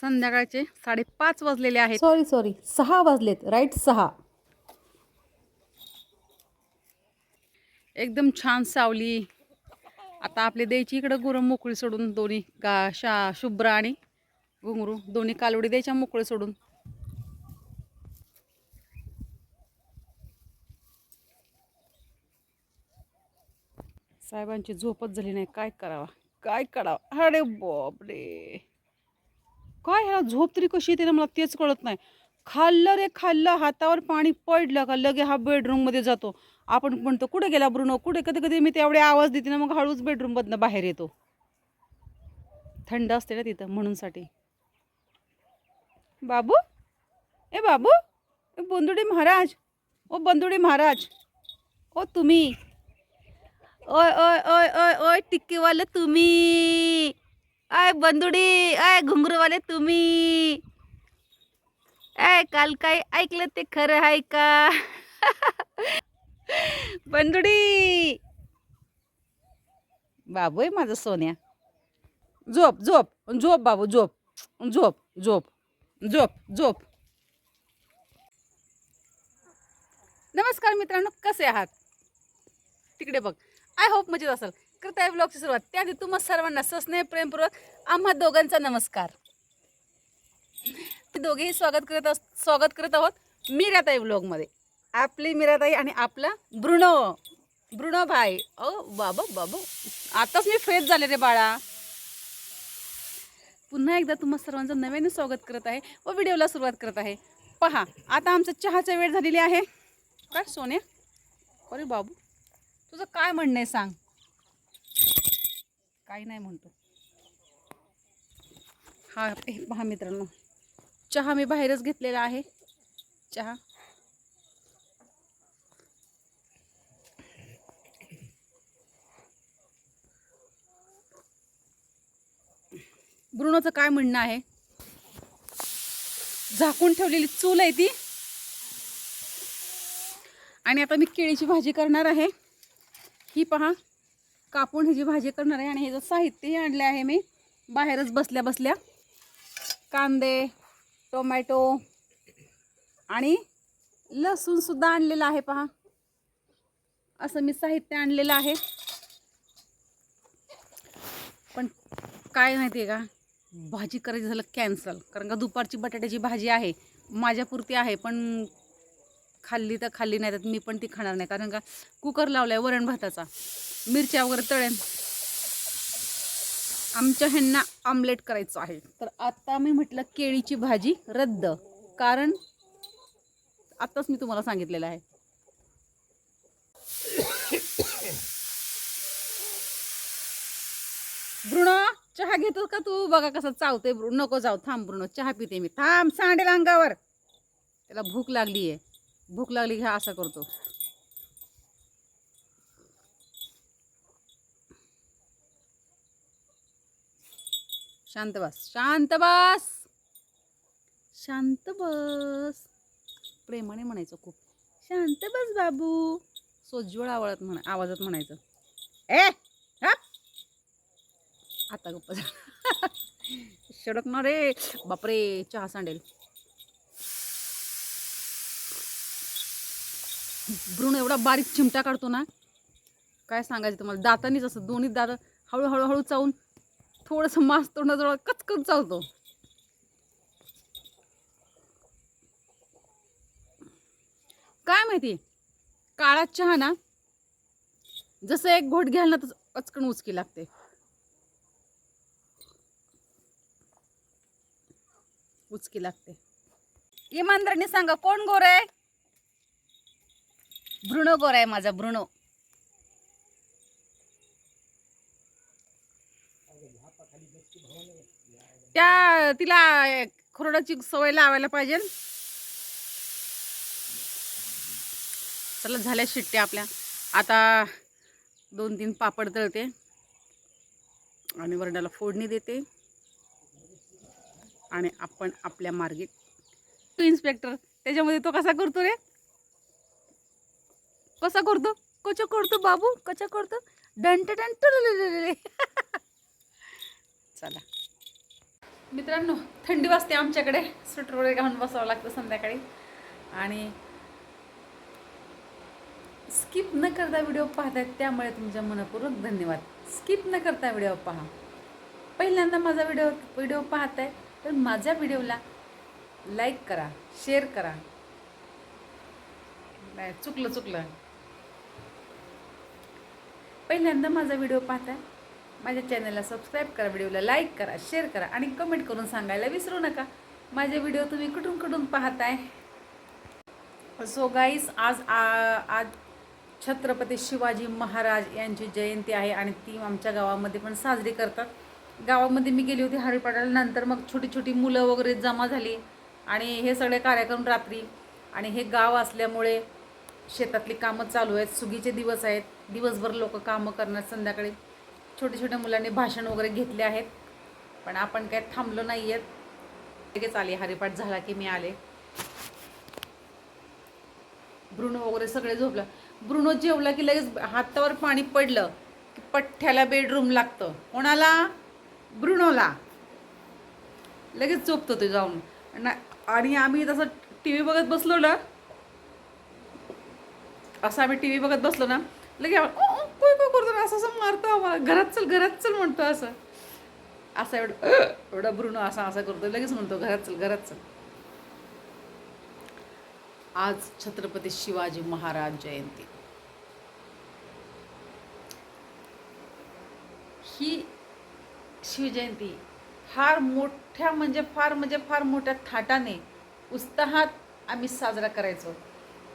संध्याकाळचे साडेपाच वाजलेले आहेत. सॉरी सॉरी सहा वाजलेत राईट सहा. एकदम छान सावली. आता आपली द्यायची इकडं गुरं मोकळी सोडून दोन्ही का शा शुभ्र आणि घुंगरू. दोन्ही कालवडी द्यायच्या मोकळी सोडून. साहेबांची झोपच झाली नाही. काय करावा? काय करावा? अरे बापरे. काय ह्याला झोप तरी कशी येते ना मला तेच कळत नाही. खाल्लं रे खाल्लं हातावर पाणी पडलं का लगे हा बेडरूममध्ये जातो. आपण म्हणतो कुठे गेला ब्रुनो? कुठे? कधी कधी मी तेवढे आवाज देते ना मग हळूच बेडरूममधनं बाहेर येतो. थंड असते ना तिथं म्हणूनसाठी. बाबू? ए बाबू? ए बंदुडे महाराज? ओ बंदुडे महाराज? ओ तुम्ही? ओय ओय ओय ओय ओय टिक्कीवालं तुम्ही? अय बंदुडी अय घुंगरूवाले तुम्ही. अय काल काय ऐकलं ते खरं आहे का? बंदुडी. बाबू आहे माझं सोन्या. झोप झोप झोप बाबू झोप झोप झोप झोप झोप. नमस्कार मित्रांनो कसे आहात? तिकडे बघ. आय होप मजेत असाल. करताय ब्लॉगची सुरुवात. त्याआधी तुम्हा सर्वांना सस्नेह प्रेमपूर्वक आम्हा दोघांचा नमस्कार. ते दोघेही स्वागत करत अस स्वागत करत आहोत मीराताई ब्लॉगमध्ये. आपली मीराताई आणि आपला ब्रुणो ब्रुणो भाई. ओ बाबा बाबा. आताच मी फ्रेश झाले रे बाळा. पुन्हा एकदा तुम्हा सर्वांचं नव्याने स्वागत करत आहे व व्हिडिओला सुरुवात करत आहे. पहा आता आमचं चहाचा वेळ झालेली आहे. काय सोन्या? अरे बाबू तुझं काय म्हणणं आहे सांग. काही नाही म्हणतो. हा हे पहा मित्रांनो. चहा मी बाहेरच घेतलेला आहे. चहा. ब्रुनोचं काय म्हणणं आहे? झाकून ठेवलेली चूल आहे ती. आणि आता मी केळीची भाजी करणार आहे. ही पहा. कापून ह्याची भाजी करणार आहे आणि ह्याचं साहित्यही आणले आहे मी बाहेरच बसल्या बसल्या कांदे टोमॅटो आणि लसूणसुद्धा आणलेलं आहे पहा. असं मी साहित्य आणलेलं आहे. पण काय माहिती आहे का? भाजी करायची झालं कॅन्सल कारण का दुपारची बटाट्याची भाजी आहे माझ्यापुरती आहे पण खाल्ली तर खाल्ली नाही तर मी पण ती खाणार नाही. कारण का कुकर लावलाय वरण भाताचा. मिरच्या वगैरे तळेन. आमच्या ह्यांना आमलेट करायचं आहे. तर आता मी म्हटलं केळीची भाजी रद्द. कारण आत्ताच मी तुम्हाला सांगितलेलं आहे. ब्रुणो चहा घेतो का तू? बघा कसं चावते नको जाऊ. थांब ब्रुणो चहा पिते मी. थांब सांडेल अंगावर त्याला भूक लागली आहे भूक लागली की हा असा करतो. शांत बस शांत बस. शांत बस. प्रेमाने म्हणायचं खूप. शांत बस बाबू. सोज्वळ आवळत म्हणा आवाजात म्हणायचं. ए आता गप्प झाला. सडकणार रे. बापरे चहा सांडेल. भ्रूण एवढा बारीक चिमटा काढतो ना काय सांगायचं तुम्हाला? दातानीच असं दोन्ही दात हळूहळू हळू चावून थोडंसं मांस तोंडाजवळ कचकच चावतो. काय माहिती? काळा चहा ना जसं एक घोट घ्याल ना तसं पचकन उचकी लागते. उचकी लागते. इमानदारीने सांगा कोण गोर? आहे ब्रुणो गोर आहे माझा ब्रुणो त्या तिला खुरडाची सवय लावायला पाहिजे. चला झाल्या शिट्ट्या आपल्या. आता दोन तीन पापड तळते. आणि वरडाला फोडणी देते. आणि आपण आपल्या मार्गे. तो इन्स्पेक्टर त्याच्यामध्ये तो कसा करतो रे? कसा करतो? कचा करतो बाबू? कचा करतो? डंट डंट चला. मित्रांनो थंडी वाजते आमच्याकडे. स्वेटर वगैरे घालून बसावं लागतं संध्याकाळी. आणि स्किप न करता व्हिडिओ पाहतायत त्यामुळे तुमच्या मनपूर्वक धन्यवाद. स्किप न करता व्हिडिओ पहा. पहिल्यांदा माझा व्हिडिओ व्हिडिओ पाहताय तर माझ्या व्हिडिओला लाईक करा शेअर करा. चुकलं चुकलं. पहिल्यांदा माझा व्हिडिओ पाहताय माझ्या चॅनलला सबस्क्राईब करा व्हिडिओला लाईक करा शेअर करा आणि कमेंट करून सांगायला विसरू नका. माझे व्हिडिओ तुम्ही कुठून कुठून पाहताय? सो गाईस आज आ- आज छत्रपती शिवाजी महाराज यांची जयंती आहे आणि ती आमच्या गावामध्ये पण साजरी करतात. गावामध्ये मी गेली होती हरिपाटाला नंतर मग छोटी छोटी मुलं वगैरे जमा झाली आणि हे सगळे कार्यक्रम रात्री आणि हे गाव असल्यामुळे शेतातली कामं चालू आहेत सुगीचे दिवस आहेत. दिवसभर लोक कामं करणार संध्याकाळी. छोट्या छोट्या मुलांनी भाषण वगैरे घेतले आहेत. पण आपण काय थांबलो नाही आहेत लगेच आले हरिपाठ झाला की मी आले. ब्रुनो वगैरे सगळे झोपलं. ब्रुनो जेवला की लगेच हातावर पाणी पडलं की पठ्ठ्याला बेडरूम लागतं. कोणाला? ब्रुनोला. लगेच झोपतो ते जाऊन. आणि आम्ही तसं टी व्ही बघत बसलो ना? असं आम्ही टी व्ही बघत बसलो ना? लगे कोय कोय करतो ना असं असं मारतो आम्हाला. घरात चल घरात चल म्हणतो असं. असं एवढं एवढा भ्रूण असा असा करतो. लगेच म्हणतो घरात चल घरात चल. आज छत्रपती शिवाजी महाराज जयंती. ही शिवजयंती फार मोठ्या म्हणजे फार म्हणजे फार मोठ्या थाटाने उत्साहात आम्ही साजरा करायचो.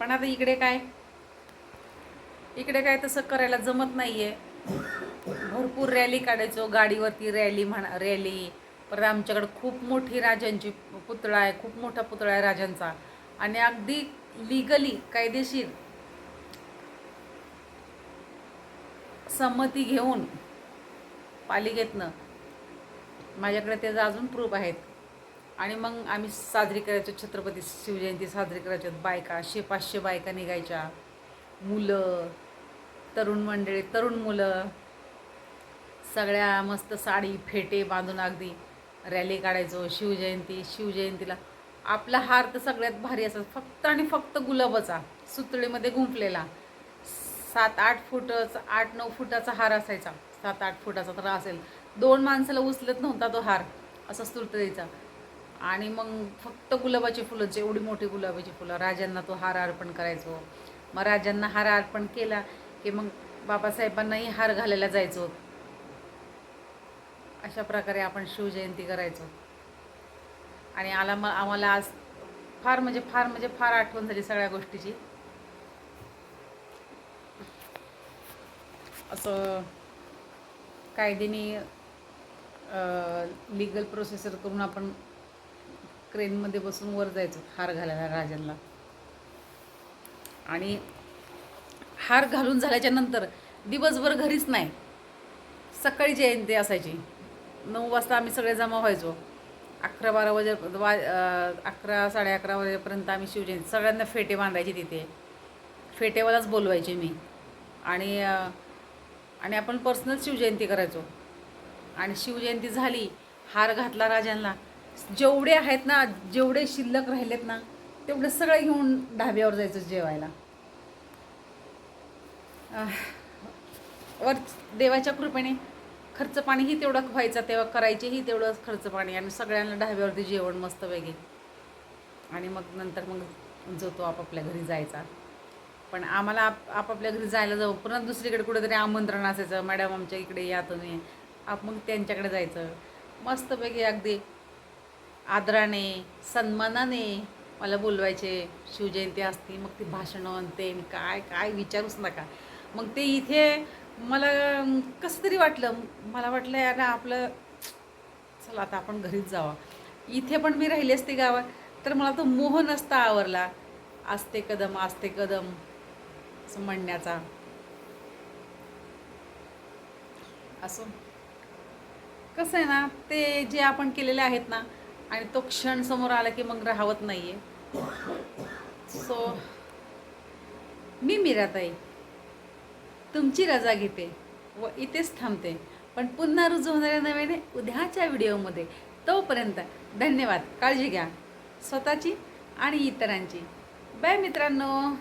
पण आता इकडे काय? इकडे काय तसं करायला जमत नाही आहे भरपूर रॅली काढायचो गाडीवरती रॅली म्हणा रॅली. परत आमच्याकडे खूप मोठी राजांची पुतळा आहे खूप मोठा पुतळा आहे राजांचा. आणि अगदी लिगली कायदेशीर संमती घेऊन पालिकेतनं माझ्याकडे त्याचं अजून प्रूफ आहेत. आणि मग आम्ही साजरी करायचो छत्रपती शिवजयंती साजरी करायचो बायका शे पाचशे बायका निघायच्या. मुलं तरुण मंडळी तरुण मुलं सगळ्या मस्त साडी फेटे बांधून अगदी रॅली काढायचो शिवजयंती शिवजयंतीला. आपला हार तर सगळ्यात भारी असा फक्त आणि फक्त गुलाबाचा सुतळीमध्ये गुंफलेला. सात आठ फुटचा आठ नऊ फुटाचा हार असायचा. सात आठ फुटाचा तर असेल. दोन माणसाला उचलत नव्हता तो हार असा सुतळीचा आणि मग फक्त गुलाबाची फुलं जेवढी मोठी गुलाबाची फुलं राजांना तो हार अर्पण करायचो. मग राजांना हार अर्पण केला. की मग बाबासाहेबांनाही हार घालायला जायचो. अशा प्रकारे आपण शिवजयंती करायचो. आणि आला मग आम्हाला आज फार म्हणजे फार म्हणजे फार आठवण झाली सगळ्या गोष्टीची. असं कायद्याने लिगल प्रोसेसर करून आपण क्रेनमध्ये बसून वर जायचो हार घालायला राजांना. आणि हार घालून झाल्याच्यानंतर दिवसभर घरीच नाही. सकाळी जयंती असायची. नऊ वाजता आम्ही सगळे जमा व्हायचो. अकरा बारा वाजे वा अकरा साडे अकरा वाजेपर्यंत आम्ही शिवजयंती सगळ्यांना फेटे बांधायचे तिथे. फेटेवालाच बोलवायचे मी. आणि आणि आपण पर्सनल शिवजयंती करायचो. आणि शिवजयंती झाली हार घातला राजांना. जेवढे आहेत ना जेवढे शिल्लक राहिलेत ना तेवढे सगळे घेऊन ढाब्यावर जायचं जेवायला. वर देवाच्या कृपेने खर्च पाणीही तेवढं व्हायचा तेव्हा करायचेही तेवढंच खर्च पाणी आणि सगळ्यांना ढाब्यावरती जेवण मस्त वेगळे आणि मग नंतर मग जो तो आपापल्या घरी जायचा. पण आम्हाला आप आपापल्या घरी जायला जाऊ पुन्हा दुसरीकडे कुठेतरी आमंत्रण असायचं मॅडम आमच्या इकडे या तुम्ही. आप मग त्यांच्याकडे जायचं. मस्तपैकी अगदी आदराने सन्मानाने मला बोलवायचे शिवजयंती असती मग ती भाषणं आणि ते काय काय विचारूच नका. मग ते इथे मला कसं तरी वाटलं मला वाटलं यार आपलं चला आता आपण घरीच जावा. इथे पण मी राहिली असते गावात तर मला तो मोह नसता आवरला. आस्ते कदम आस्ते कदम असं म्हणण्याचा. असं. कसं आहे ना ते जे आपण केलेले आहेत ना आणि तो क्षण समोर आला की मग राहवत नाही आहे सो मी मीराताई. तुमची रजा घेते व इथेच थांबते. पण पुन्हा रुजू होणाऱ्या नव्याने उद्याच्या व्हिडिओमध्ये तोपर्यंत धन्यवाद. काळजी घ्या. स्वतःची आणि इतरांची. बाय मित्रांनो.